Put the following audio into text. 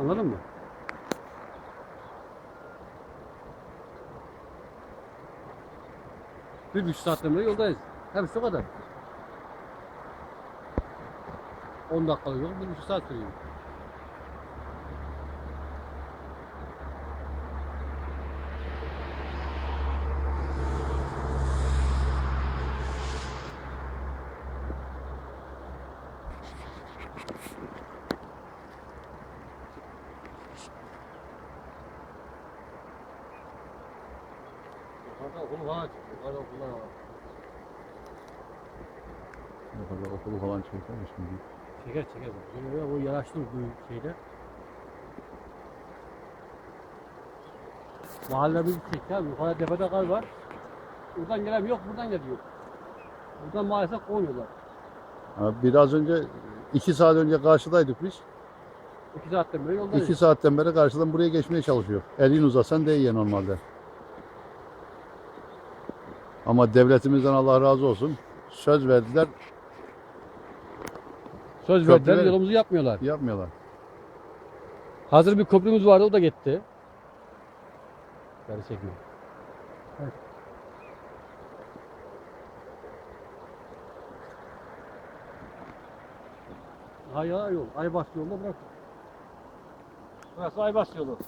Anladın mı? Bir buçuk saatten beri yoldayız. Hepsi o kadar. 10 dakikalık yol bir buçuk saat sürüyor. Yukarıda okul var. Yukarıda okullar var. Yukarıda okulu falan çeker mi şimdi? Çeker çeker. Böyle bu yaraşlı bu şeyde. Mahallemizi çeker. Yukarıda tepede kar var. Buradan gelen yok, buradan geliyor. Buradan maalesef koyuyorlar. Ha, biraz önce iki saat önce karşıdaydık biz. İki saatten beri yoldayız. İki saatten beri karşıdan buraya geçmeye çalışıyor. Elini uzatsan değiyor normalde. Ama devletimizden Allah razı olsun. Söz verdiler, Söz verdiler, Köprüler- yolumuzu yapmıyorlar. yapmıyorlar. Hazır bir köprümüz vardı, o da gitti. Geri çekme. Hayır yol. Aybas yolunda bırak. Burası Aybas yolu.